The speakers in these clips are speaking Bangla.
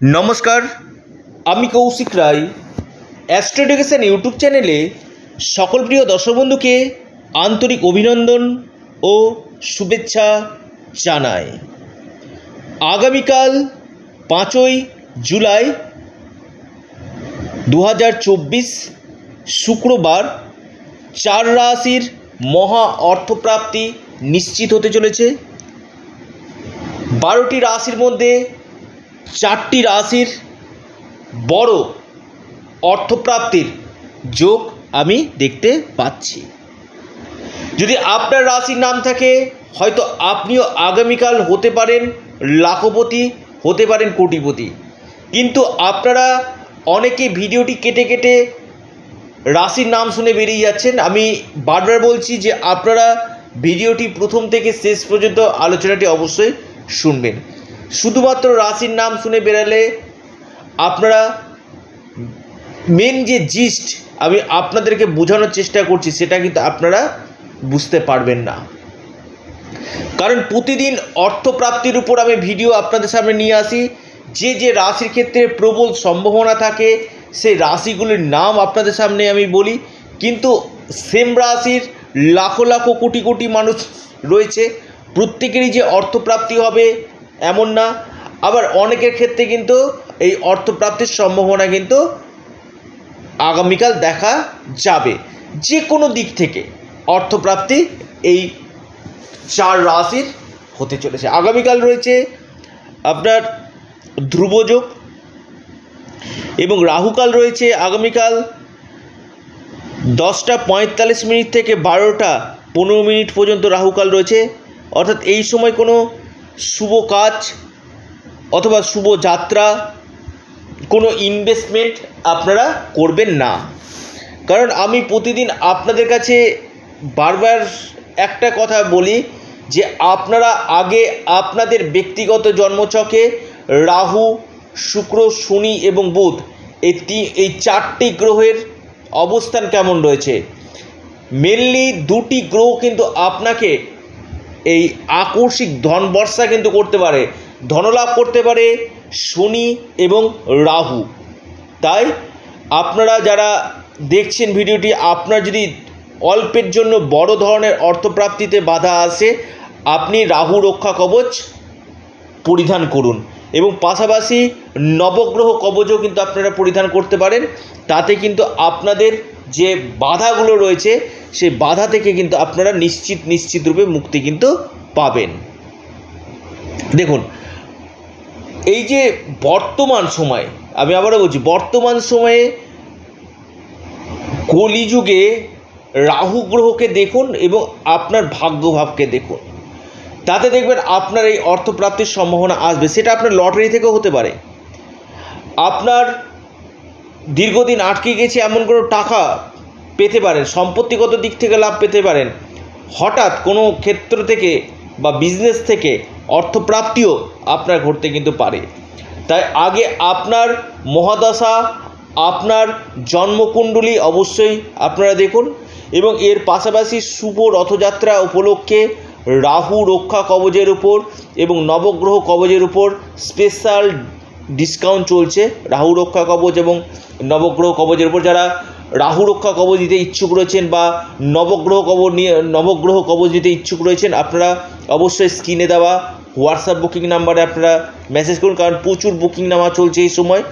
নমস্কার, আমি Kaushik Roy. Astro education YouTube চ্যানেলে সকল প্রিয় দর্শক বন্ধুকে আন্তরিক অভিনন্দন ও শুভেচ্ছা জানাই। আগামীকাল পাঁচই জুলাই দু হাজার চব্বিশ, শুক্রবার চার রাশির মহা অর্থপ্রাপ্তি নিশ্চিত হতে চলেছে। বারোটি রাশির মধ্যে চারটি রাশির বড় অর্থপ্রাপ্তির যোগ আমি দেখতে পাচ্ছি। যদি আপনার রাশির নাম থাকে, হয়তো আপনিও আগামীকাল হতে পারেন লাখপতি, হতে পারেন কোটিপতি। কিন্তু আপনারা অনেকে ভিডিওটি কেটে কেটে রাশির নাম শুনে বেরিয়ে যাচ্ছেন। আমি বারবার বলছি যে আপনারা ভিডিওটি প্রথম থেকে শেষ পর্যন্ত আলোচনাটি অবশ্যই শুনবেন। শুধুমাত্র রাশির নাম শুনে বেরালে আপনারা মেন যে জিস্ট আমি আপনাদেরকে বোঝানোর চেষ্টা করছি, সেটা কিন্তু আপনারা বুঝতে পারবেন না। কারণ প্রতিদিন অর্থপ্রাপ্তির উপর আমি ভিডিও আপনাদের সামনে নিয়ে আসি, যে যে রাশির ক্ষেত্রে প্রবল সম্ভাবনা থাকে, সেই রাশিগুলির নাম আপনাদের সামনে আমি বলি। কিন্তু সেম রাশির লাখো লাখো কোটি কোটি মানুষ রয়েছে, প্রত্যেকেরই যে অর্থপ্রাপ্তি হবে এমন না। আবার অনেকের ক্ষেত্রে কিন্তু এই অর্থপ্রাপ্তির সম্ভাবনা কিন্তু আগামীকাল দেখা যাবে। যে কোনো দিক থেকে অর্থপ্রাপ্তি এই চার রাশির হতে চলেছে। আগামীকাল রয়েছে আপনার ধ্রুবযোগ এবং রাহুকাল রয়েছে আগামীকাল দশটা পঁয়তাল্লিশ মিনিট থেকে বারোটা পনেরো মিনিট পর্যন্ত রাহুকাল রয়েছে। অর্থাৎ এই সময় কোনো শুভ কাজ অথবা শুভ যাত্রা, কোনো ইনভেস্টমেন্ট আপনারা করবেন না। কারণ আমি প্রতিদিন আপনাদের কাছে বারবার একটা কথা বলি যে আপনারা আগে আপনাদের ব্যক্তিগত জন্মছকে রাহু, শুক্র, শনি এবং বুধ এই তি, এই চারটি গ্রহের অবস্থান কেমন রয়েছে? মেনলি দুটি গ্রহ কিন্তু আপনাকে এই আকস্মিক ধন বর্ষা কিন্তু করতে পারে। ধনলাভ করতে পারে শনি এবং রাহু। তাই আপনারা যারা দেখছেন ভিডিওটি, আপনার যদি অল্পের জন্য বড় ধরনের অর্থপ্রাপ্তিতে বাধা আসে, আপনি রাহু রক্ষা কবচ পরিধান করুন। এবং পাশাপাশি নবগ্রহ কবচও কিন্তু আপনারা পরিধান করতে পারেন। তাতে কিন্তু আপনাদের যে বাধাগুলো রয়েছে সেই বাধা থেকে কিন্তু আপনারা নিশ্চিত নিশ্চিত রূপে মুক্তি কিন্তু পাবেন। দেখুন, এই যে বর্তমান সময়, আমি আবারও বলছি, বর্তমান সময়ে কলিযুগে রাহু গ্রহকে দেখুন এবং আপনার ভাগ্যভাবকে দেখুন। তাতে দেখবেন আপনার এই অর্থপ্রাপ্তির সম্ভাবনা আসবে, সেটা আপনার লটারি থেকেও হতে পারে। আপনার দীর্ঘদিন আটকে গেছে এমন কোনো টাকা পেতে পারেন, সম্পত্তিগত দিক থেকে লাভ পেতে পারেন। হঠাৎ কোনো ক্ষেত্র থেকে বা বিজনেস থেকে অর্থপ্রাপ্তিও আপনার ঘটতে কিন্তু পারে। তাই আগে আপনার মহাদশা, আপনার জন্মকুণ্ডলী অবশ্যই আপনারা দেখুন এবং এর পাশাপাশি শুভ রথযাত্রা উপলক্ষে রাহু রক্ষা কবজের উপর এবং নবগ্রহ কবজের উপর স্পেশাল ডিসকাউন্ট চলছে, রাহু রক্ষা কবচ এবং নবগ্রহ কবচের উপর যারা রাহু রক্ষা কবচ দিতে ইচ্ছুক রয়েছেন বা নবগ্রহ কবচ নিয়ে, নবগ্রহ কবচ দিতে ইচ্ছুক রয়েছেন, আপনারা অবশ্যই স্ক্রিনে দেওয়া হোয়াটসঅ্যাপ বুকিং নাম্বারে আপনারা মেসেজ করুন, কারণ প্রচুর বুকিং নেওয়া চলছে এই সময়।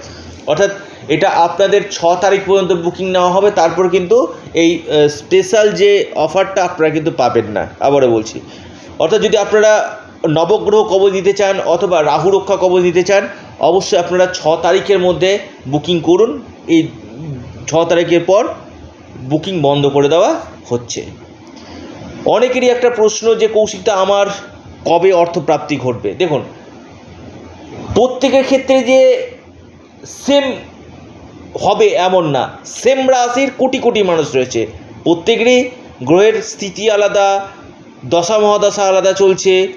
অর্থাৎ এটা আপনাদের ছ তারিখ পর্যন্ত বুকিং নেওয়া হবে, তারপর কিন্তু এই স্পেশাল যে অফারটা আপনারা কিন্তু পাবেন না, আবারও বলছি। অর্থাৎ যদি আপনারা নবগ্রহ কবচ দিতে চান অথবা রাহু রক্ষা কবচ দিতে চান অবশ্যই আপনারা ছ তারিখের মধ্যে বুকিং করুন। এই ছ তারিখের পর বুকিং বন্ধ করে দেওয়া হচ্ছে। অনেকেরই একটা প্রশ্ন যে কৌশিকটা আমার কবে অর্থপ্রাপ্তি ঘটবে? দেখুন, প্রত্যেকের ক্ষেত্রে যে সেম হবে এমন না। সেম রাশির কোটি কোটি মানুষ রয়েছে। প্রত্যেকেরই গ্রহের স্থিতি আলাদা, দশা মহাদশা আলাদা চলছে।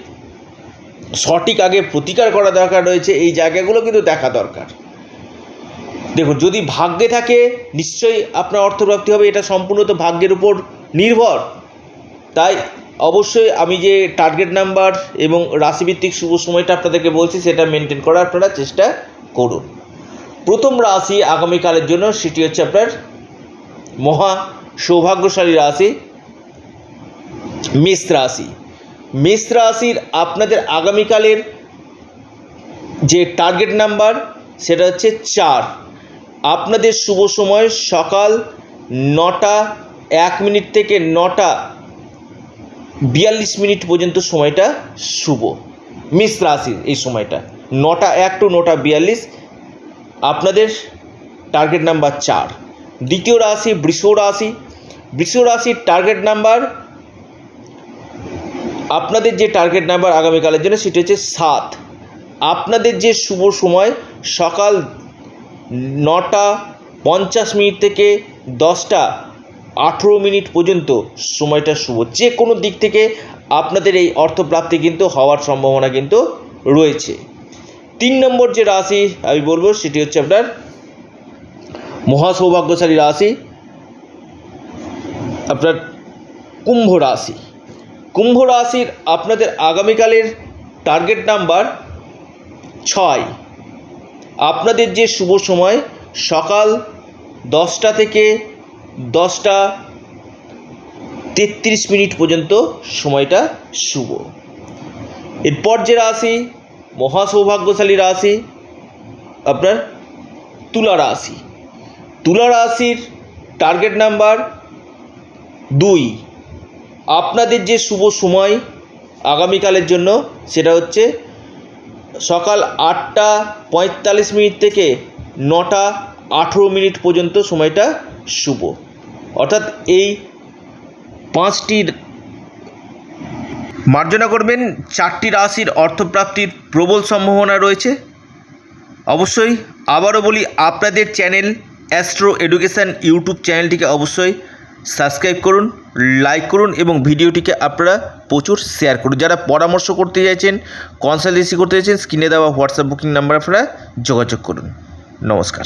সঠিক আগে প্রতিকার করা দরকার রয়েছে, এই জায়গাগুলো কিন্তু দেখা দরকার। দেখুন, যদি ভাগ্যে থাকে, নিশ্চয়ই আপনার অর্থপ্রাপ্তি হবে, এটা সম্পূর্ণ তো ভাগ্যের উপর নির্ভর। তাই অবশ্যই আমি যে টার্গেট নাম্বার এবং রাশিভিত্তিক শুভ সময়টা আপনাদেরকে বলছি, সেটা মেনটেন করার আপনারা চেষ্টা করুন। প্রথম রাশি আগামীকালের জন্য, সেটি হচ্ছে আপনার মহা সৌভাগ্যশালী রাশি, মেষ রাশি। মেষ রাশির আপনাদের আগামীকালের যে টার্গেট নাম্বার সেটা হচ্ছে চার। আপনাদের শুভ সময় সকাল নটা, এক মিনিট থেকে নটা, বিয়াল্লিশ মিনিট পর্যন্ত সময়টা শুভ। মিস রাশির এই সময়টা, নটা এক টু নটা বিয়াল্লিশ, আপনাদের টার্গেট নাম্বার চার। দ্বিতীয় রাশি বৃষ রাশি। বৃষ রাশির টার্গেট নাম্বার আপনাদের যে টার্গেট নাম্বার আগামীকালের জন্য সেটি হচ্ছে সাত। আপনাদের যে শুভ সময়, সকাল নটা পঞ্চাশ মিনিট থেকে দশটা আঠেরো মিনিট পর্যন্ত সময়টা শুভ। যে কোনো দিক থেকে আপনাদের এই অর্থপ্রাপ্তি কিন্তু হওয়ার সম্ভাবনা কিন্তু রয়েছে। তিন নম্বর যে রাশি আমি বলব, সেটি হচ্ছে আপনার মহাসৌভাগ্যশালী রাশি, আপনার কুম্ভ রাশি। কুম্ভ রাশির আপনাদের আগামীকালের টার্গেট নাম্বার ছয়। আপনাদের যে শুভ সময়, সকাল দশটা থেকে দশটা তেত্রিশ মিনিট পর্যন্ত সময়টা শুভ। এরপর যে রাশি, মহাসৌভাগ্যশালী রাশি, আপনার তুলা রাশি। তুলা রাশির টার্গেট নাম্বার দুই। আপনাদের যে শুভ সময় আগামীকালের জন্য, সেটা হচ্ছে সকাল আটটা পঁয়তাল্লিশ মিনিট থেকে নটা আঠেরো মিনিট পর্যন্ত সময়টা শুভ। অর্থাৎ এই পাঁচটির মার্জনা করবেন, চারটি রাশির অর্থপ্রাপ্তির প্রবল সম্ভাবনা রয়েছে। অবশ্যই আবারও বলি, আপনাদের চ্যানেল অ্যাস্ট্রো এডুকেশান ইউটিউব চ্যানেলটিকে অবশ্যই সাবস্ক্রাইব করুন লাইক করুন এবং ভিডিওটিকে আপনারা প্রচুর শেয়ার করুন। যারা পরামর্শ করতে চাইছেন কনসালটেন্সি করতে চাইছেন স্ক্রিনে দেওয়া হোয়াটসঅ্যাপ বুকিং নাম্বার আপনারা যোগাযোগ করুন। নমস্কার।